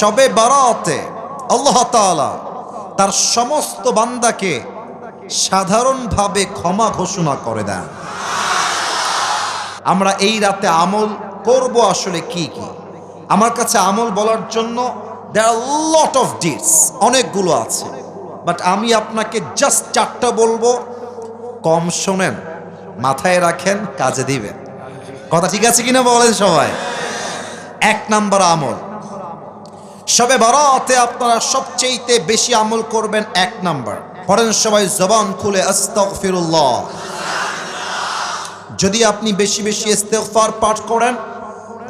সবে বারাতে আল্লাহ তাআলা তার সমস্ত বান্দাকে সাধারণভাবে ক্ষমা ঘোষণা করে দেন। আমরা এই রাতে আমল করব আসলে কি কি? আমার কাছে আমল বলার জন্য দেয়ার লট অফ ডিটস অনেকগুলো আছে। বাট আমি আপনাকে জাস্ট চারটা বলব। কম শোনেন, মাথায় রাখেন, কাজে দিবেন। কথা ঠিক আছে কিনা বলেন সবাই? এক নাম্বার আমল। সবে বারাতে আপনারা সবচেয়েতে বেশি আমল করবেন এক নাম্বার পড়েন সবাই জবান খুলে আস্তাগফিরুল্লাহ যদি আপনি বেশি বেশি ইস্তেগফার পাঠ করেন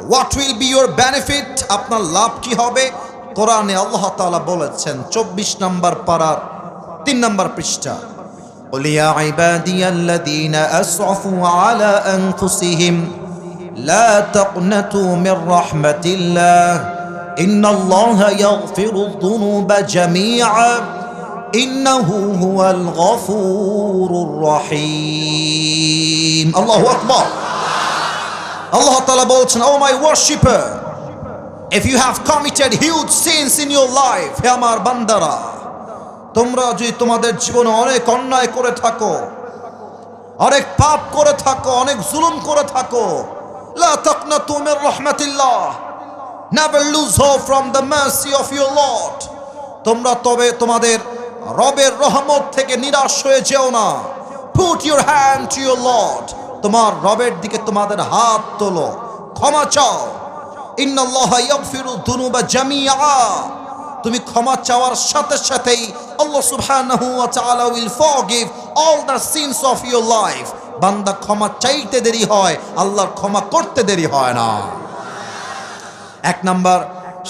what will be your benefit আপনার লাভ কি হবে কোরআনে আল্লাহ তাআলা বলেছেন চব্বিশ নম্বর পারার তিন নম্বর পৃষ্ঠা قل يا عبادي الذين أسرفوا على أنفسهم لا تقنطوا من رحمة الله إن الله يغفر الذنوب جميعا إنه هو الغفور الرحيم الله أكبر Allah Ta'ala বলছেন Oh my worshipper If you have committed huge sins in your life হে আমার বান্দারা তোমরা যদি তোমাদের জীবনে অনেক অন্যায় করে থাকো অনেক পাপ করে থাকো অনেক জুলুম করে থাকো লা তাকনাতু মির রাহমাতিল্লাহ never lose hope from the mercy of your lord তোমরা তবে তোমাদের রবের রহমত থেকে নিরাশ হয়ে যেও না। Put your hand to your lord তোমার রবের দিকে তোমাদের হাত তোলো। ক্ষমা চাও। তুমি ক্ষমা চাওয়ার সাথে সাথেই আল্লাহ সুবহানাহু ওয়া তাআলা will forgive all the sins of your life. বান্দা ক্ষমা চাইতে দেরি হয়, আল্লাহর ক্ষমা করতে দেরি হয় না। এক নাম্বার,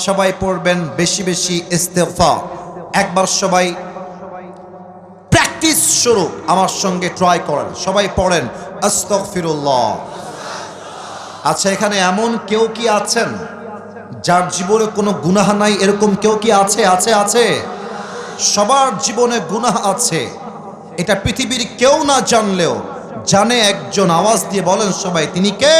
সবাই পড়বেন বেশি বেশি ইস্তেফা একবার সবাই প্র্যাকটিস শুরু, আমার সঙ্গে ট্রাই করেন, সবাই পড়েন, আস্তগফিরুল্লাহ। আচ্ছা এখানে এমন কেউ কি আছেন যার জীবনে কোনো গুনাহ নাই? এরকম কেউ কি আছে? আছে আছে? সবার জীবনে গুনাহ আছে। এটা পৃথিবীর কেউ না জানলেও জানে, একজন আওয়াজ দিয়ে বলেন সবাই, তিনি কে?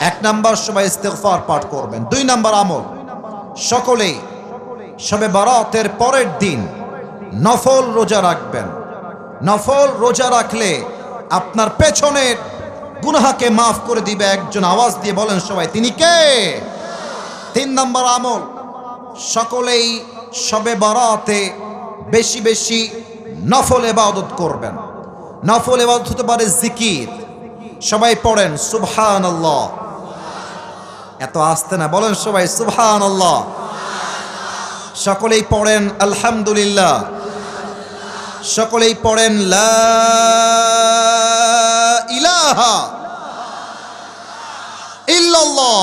এক নাম্বার সবাই ইস্তেগফার পাঠ করবেন। দুই নাম্বার আমল। সকলেই সবে বারাতের পরের দিন নফল রোজা রাখবেন। নফল রোজা রাখলে আপনার পেছনের গুনাহাকে মাফ করে দিবে একজন। আওয়াজ দিয়ে বলেন সবাই, তিনি কে? তিন নম্বর আমল। সকলেই সবে বারাতে বেশি বেশি নফল এবাদত করবেন। নফল এবাদত হতে পারে জিকির। সবাই পড়েন সুবহান আল্লাহ এত আসতে না, বলেন সবাই সুবহান আল্লাহ সকলেই পড়েন, আলহামদুলিল্লাহ। সকলেই পড়েন, লা ইলাহা ইল্লাল্লাহ।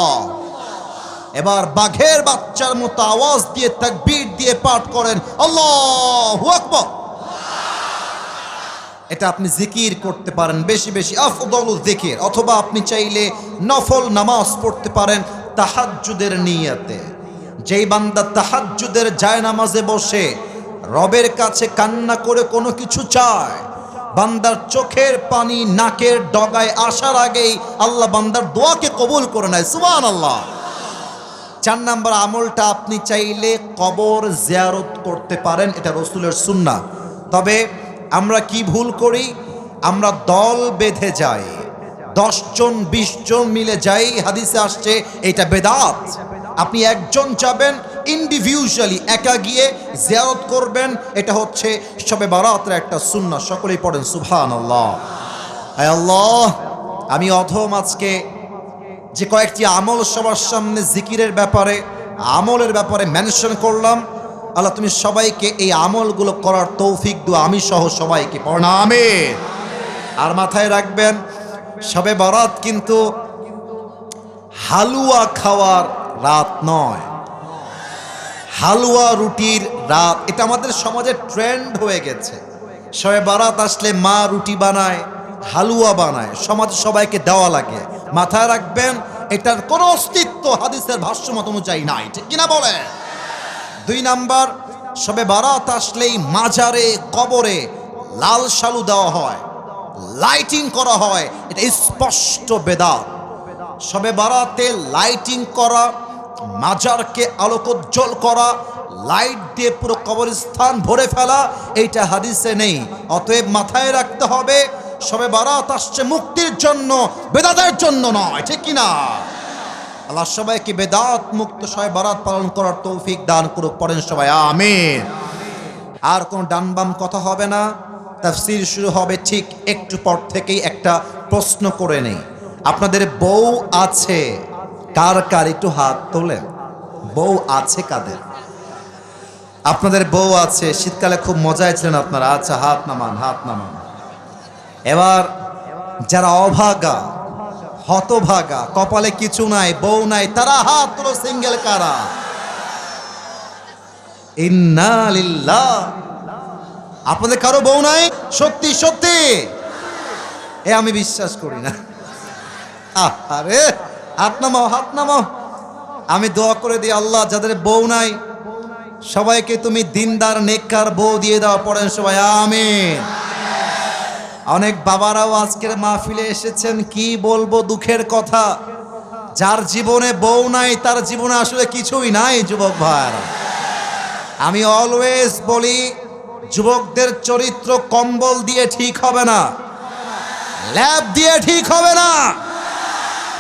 এবার বাঘের বাচ্চার মতো আওয়াজ দিয়ে, তাকবীর দিয়ে পাঠ করেন, আল্লাহু আকবার। এটা আপনি জিকির করতে পারেন, বেশি বেশি আফদল জিকির, অথবা আপনি চাইলে নফল নামাজ পড়তে পারেন তাহাজ্জুদের নিয়াতে। যেই বান্দা তাহাজ্জুদের যায় নামাজে বসে, রবের কাছে কান্না করে কোনো কিছু চায়, বান্দার চোখের পানি নাকের ডগায় আসার আগেই আল্লাহ বান্দার দোয়াকে কবুল করে নেয় সুবহান আল্লাহ চার নাম্বার আমলটা আপনি চাইলে কবর জিয়ারত করতে পারেন, এটা রসুলের সুন্না তবে আমরা কি ভুল করি? আমরা দল বেঁধে যাই। দশজন বিশ জন মিলে যাই, হাদিসে আসছে, এটা বেদাত। আপনি একজন যাবেন ইন্ডিভিজুয়ালি একা গিয়ে জিয়ারত করবেন, এটা হচ্ছে সবে বারাতের একটা সুন্না সকলেই পড়েন সুভান আল্লাহ আল্লাহ, আমি অধম আজকে যে কয়েকটি আমল সবার সামনে জিকিরের ব্যাপারে, আমলের ব্যাপারে মেনশন করলাম। আল্লাহ, তুমি সবাইকে এই আমলগুলো করার তৌফিক দু আমি সহ সবাইকে প্রণামে আর মাথায় রাখবেন, সবে বরাত কিন্তু হালুয়া খাওয়ার রাত নয়। হালুয়া রুটির রাত, এটা আমাদের সমাজে ট্রেন্ড হয়ে গেছে। সবে বারাত আসলে মা রুটি বানায়, হালুয়া বানায়, সমাজ সবাইকে দেওয়া লাগে। মাথায় রাখবেন, এটার কোনো অস্তিত্ব হাদিসের ভাষ্য মত অনুযায়ী নাই, ঠিক কিনা বলে দুই নাম্বার, সবে বারাত আসলেই মাজারে, কবরে লাল শালু দেওয়া হয় লাইটিং করা হয়, এটা স্পষ্ট বেদাত। সবে বারাতে লাইটিং করা, মাজারকে আলোকোজ্জ্বল করা লাইট দিয়ে পুরো কবরস্থান ভরে ফেলা, এইটা হাদিসে নেই। অতএব মাথায় রাখতে হবে, সবে বারাত আসছে মুক্তির জন্য, বেদাতের জন্য নয়, ঠিক কিনা? আল্লাহ সবাইকে বেদাত মুক্ত সবাই বারাত পালন করার তৌফিক দান করুক, পড়েন সবাই, আমিন। আর কোনো ডান বাম কথা হবে না, তাফসির শুরু হবে ঠিক একটু পর থেকেই একটা প্রশ্ন করে নেই। আপনাদের বউ আছে, কার কার একটু হাত তোলেন? বউ আছে কাদের? আপনাদের বউ আছে, শীতকালে খুব মজায় ছিলেন আপনারা আচ্ছা হাত নামান হাত নামান। এবার যারা অভাগা হতভাগা, কপালে কিছু নাই, বউ নাই, তারা হাত সিঙ্গেল কারা? ইন্না লিল্লাহ। আপনাদের কারও বউ নাই? সত্যি সত্যি। এ আমি বিশ্বাস করি না। আরে হাত নামাও হাত নামাও। আমি দোয়া করে দিই আল্লাহ, যাদের বউ নাই, সবাইকে তুমি দিনদার, নেককার বউ দিয়ে দাও, পড়েন সবাই, আমিন। অনেক বাবারাও আজকের মাহফিলে এসেছেন, কি বলব দুঃখের কথা। যার জীবনে বউ নাই, তার জীবনে আসলে কিছুই নাই, যুবক ভাইরা আমি অলওয়েজ বলি, যুবকদের চরিত্র কম্বল দিয়ে ঠিক হবে না, ল্যাব দিয়ে ঠিক হবে না।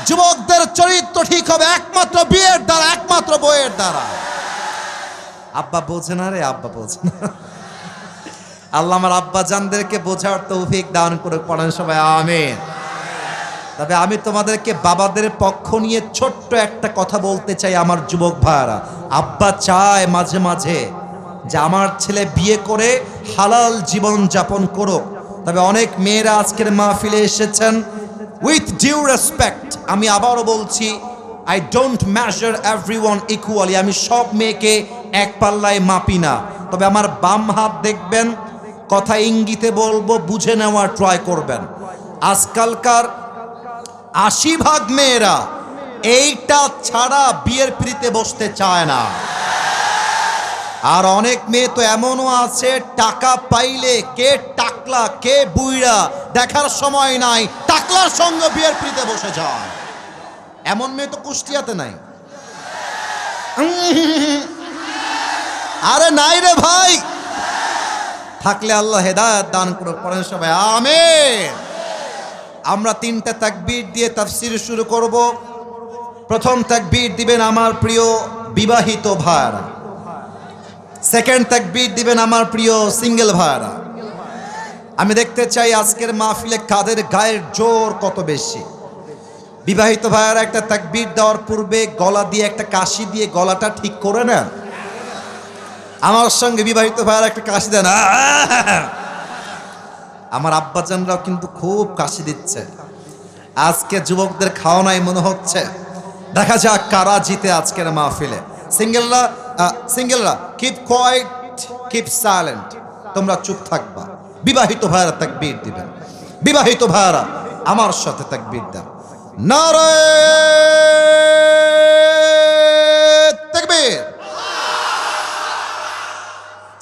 যুবকদের চরিত্র ঠিক হবে একমাত্র বিয়ের দ্বারা, একমাত্র বইয়ের দ্বারা। আব্বা বোঝে না রে, আব্বা বোঝে না। আল্লাহ আমার আব্বা জানদেরকে বোঝার তৌফিক দান করে পড়েন সবাই, আমিন। তবে আমি তোমাদেরকে বাবাদের পক্ষ নিয়ে ছোট্ট একটা কথা বলতে চাই আমার যুবক ভাইয়ারা। আব্বা চায় মাঝে মাঝে যে আমার ছেলে বিয়ে করে হালাল জীবন যাপন করুক। তবে অনেক মেয়েরা আজকের মাহফিলে এসেছেন উইথ ডিউ রেসপেক্ট আমি আবারও বলছি I don't measure everyone equally আমি সব মেয়েকে এক পাল্লায় মাপি না। তবে আমার বাম হাত দেখবেন কথা ইঙ্গিতে বলব, বুঝে নেওয়ার ট্রাই করবেন। আজকালকার আশি ভাগ মেয়েরা এইটা ছাড়া বিয়ের পিড়িতে বসতে চায় না। আর অনেক মেয়ে তো এমনও আছে, টাকা পাইলে কে টাকলা, কে বুইড়া, দেখার সময় নাই, টাকলার সঙ্গে বিয়ের পিড়িতে বসে যায়। এমন মেয়ে তো কুষ্টিয়াতে নাই। আরে নাই রে ভাই! থাকলে আল্লাহ হেদায়ত দান করে পড়েন সবাই, আমেন। আমরা তিনটা তাকবীর দিয়ে তাফসির শুরু করব। প্রথম তাকবীর দিবেন আমার প্রিয় বিবাহিত ভাইরা। সেকেন্ড তাকবীর দিবেন আমার প্রিয় সিঙ্গেল ভাইরা। আমি দেখতে চাই আজকের মাহফিলে কাদের গায়ের জোর কত বেশি। বিবাহিত ভাইয়ারা একটা তাকবীর দেওয়ার পূর্বে গলা দিয়ে, একটা কাশি দিয়ে গলাটা ঠিক করে নেন। আমার সঙ্গে বিবাহিত ভাইয়ারা একটা কাশি দেন! আমার আব্বাজানরাও কিন্তু খুব কাশি দিচ্ছে। আজকে যুবকদের খাওয়ানাই মনে হচ্ছে। দেখা যাক কারা জিতে আজকের মাহফিলে। সিঙ্গেলরা সিঙ্গেলরা কিপ কোয়াইট কিপ সাইলেন্ট তোমরা চুপ থাকবা। বিবাহিত ভাইয়ারা তাকবীর দিবেন। বিবাহিত ভাইয়ারা আমার সাথে তাকবীর দেন। নারে তাকবীর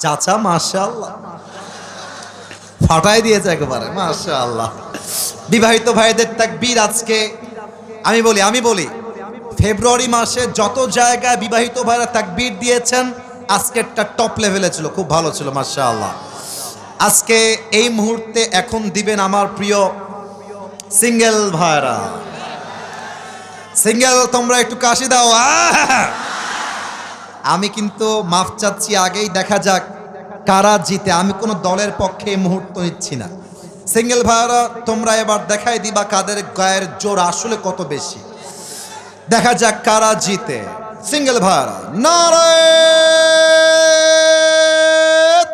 চাচা, মাশাআল্লাহ। ফাটাই দিয়েছে একেবারে মাশা আল্লাহ বিবাহিত ভাইদের তাকবীর আজকে আমি বলি আমি বলি, ফেব্রুয়ারি মাসে যত জায়গায় বিবাহিত ভাইরা তাকবীর দিয়েছেন, আজকেরটা টপ লেভেলে ছিল, খুব ভালো ছিল মাশা আল্লাহ আজকে এই মুহূর্তে এখন দিবেন আমার প্রিয় সিঙ্গেল ভাইরা। সিঙ্গেল, তোমরা একটু কাশি দাও, আহ! আমি কিন্তু মাফ চাচ্ছি আগেই, দেখা যাক কারা জিতে। আমি কোনো দলের পক্ষে মুহূর্ত নিচ্ছি না। সিঙ্গেল ভাইয়ারা, তোমরা এবার দেখাই দিবা কাদের গায়ের জোর আসলে কত বেশি। দেখা যাক কারা জিতে। সিঙ্গেল ভাইয়ারা, নারে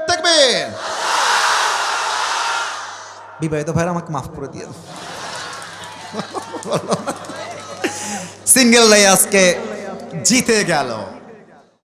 দেখবেন বিবাহিত ভাইরা আমাকে মাফ করে দিয়ে সিঙ্গেল আজকে, জিতে গেল।